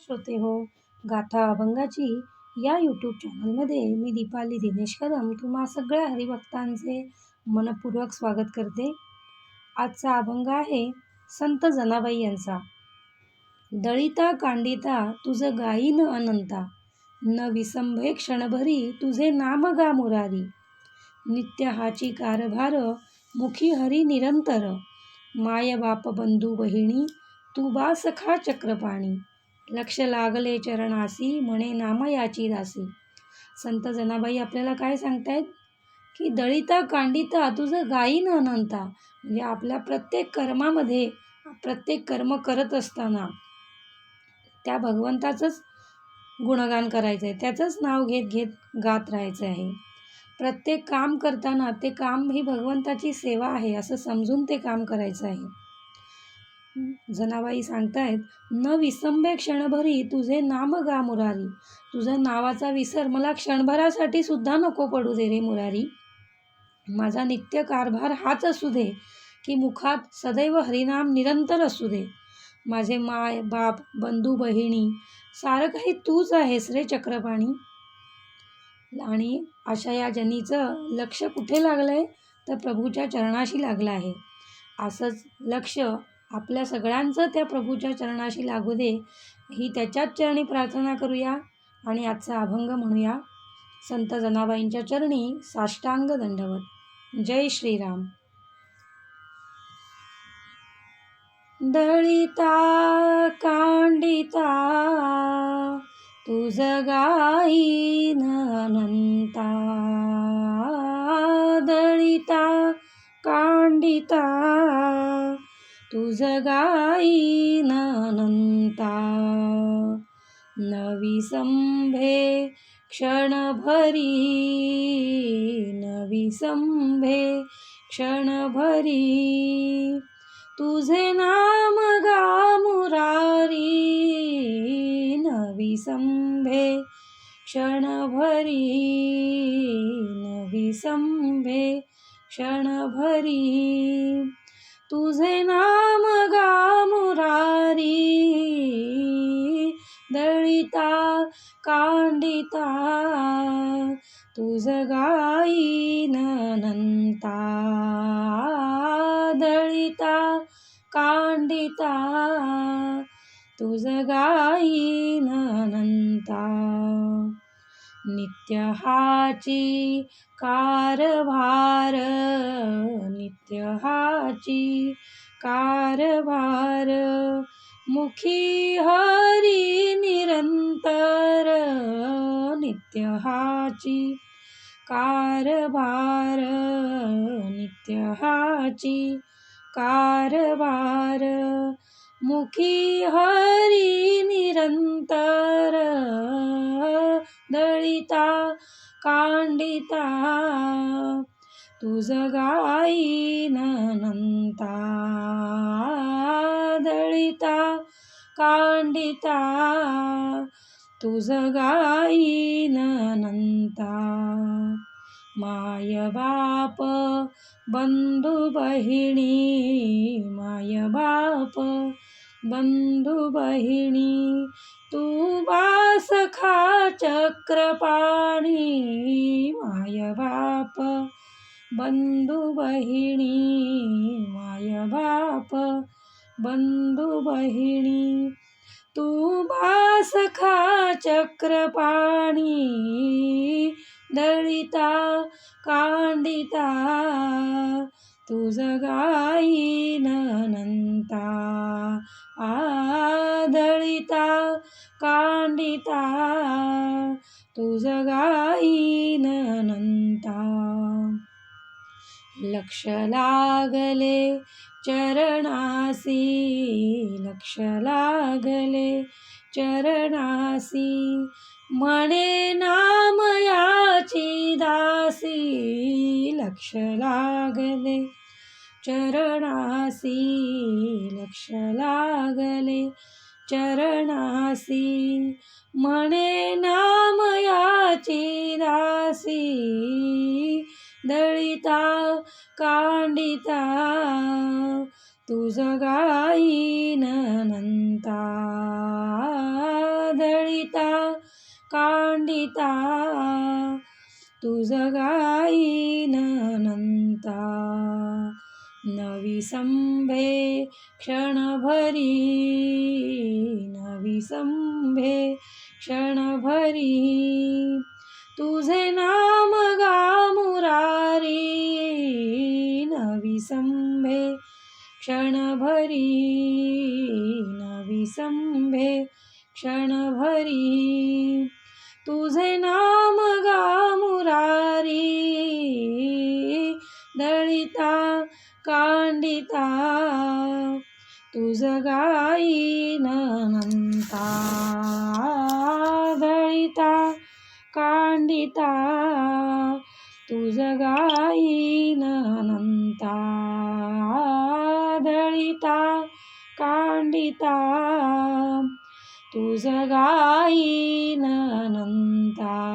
श्रोते हो गाथा अभंगाची या यूट्यूब चॅनलमध्ये मी दीपाली दिनेश कदम तुम्हा सगळ्या हरिभक्तांचे मनपूर्वक स्वागत करते. आजचा अभंग आहे संत जनाबाई यांचा. दळिता कांडिता तुझं गाईन अनंता न विसंभे क्षणभरी तुझे नाम गा मुरारी. नित्य हाची कारभार मुखी हरी निरंतर माय बाप बंधू बहिणी तू बा सखा चक्रपाणी. लक्ष लागले चरणासी म्हणे नाम याची दासी. संत जनाबाई आपल्याला काय सांगतायत? की दळिता कांडिता तुझं गायीन अनंता. म्हणजे आपल्या प्रत्येक कर्मामध्ये प्रत्येक कर्म करत असताना त्या भगवंताचंच गुणगान करायचं आहे त्याचंच नाव घेत घेत गात राहायचं आहे. प्रत्येक काम करताना ते काम ही भगवंताची सेवा आहे असं समजून ते काम करायचं आहे. जनाबाई सांगतायत न विसंबे क्षणभरी तुझे नाम गा मुरारी. तुझा नावाचा विसर मला क्षणभरासाठी सुद्धा नको पडू दे रे मुरारी. माझा नित्य कारभार हाच असू दे की मुखात सदैव हरिनाम निरंतर असू दे. माझे माय बाप बंधू बहिणी सारं काही तूच आहेस रे चक्रपाणी. आणि अशा या जनीचं लक्ष कुठे लागलं आहे तर प्रभूच्या चरणाशी लागलं आहे. असंच लक्ष आपल्या सगळ्यांचं त्या प्रभूच्या चरणाशी लागू दे. ही त्याच्याच चरणी प्रार्थना करूया आणि आजचा अभंग म्हणूया. संत जनाबाईंच्या चरणी साष्टांग दंडवत. जय श्रीराम. दळिता कांडिता तुझ गाईन अनंता. दळिता कांडिता तुझ गाई अनंता नवी संभे क्षणभरी नवी संभे क्षणभरी तुझे नाम गा मुरारी नवी संभे क्षणभरी नवी संभे क्षणभरी। तुझे नाम गा मुरारी दळिता कांडिता तुझ गाई अनंता दळिता कांडिता तुझ गाई अनंता नित्य हाची कारभार हाची कारभार. मुखी हरी निरंतर नित्य हाची कारभार. नित्य हाची कारभार. मुखी हरी निरंतर दळिता कांडिता तुझ गाईन अनंता दळिता कांडिता. तुझ गाईन नंता माय बाप बंधू बहिणी. माय बाप बंधू बहिणी तू बासखा चक्रपाणी. माय बाप बंधू बहिणी माय बाप बंधू बहिणी तू बासखा चक्रपाणी दळिता कांडिता तुझ गाई ननंता आदळिता कांडिता तुझ गाई ननंता. लक्ष लागले चरणासी. लक्ष लागले चरणासी. म्हणे नाम याची दासी. लक्ष लागले चरणासी. लक्ष लागले चरणासी. म्हणे नाम याची दासी. दळिता कांडिता तुझ गाईन नंता. दळिता तुझ गाईन नंता. नवी संभे क्षणभरी नविसंभे क्षणभरी तुझे नाम गा विसंभे क्षणभरी न विसंभे क्षणभरी. तुझे नाम गा मुरारी दळिता कांडिता. तुझ गाई अनंता दळिता कांडिता. तुझ गाईन अनंता दळिता कांडिता. तुझ गाईन अनंता.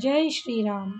जय श्रीराम.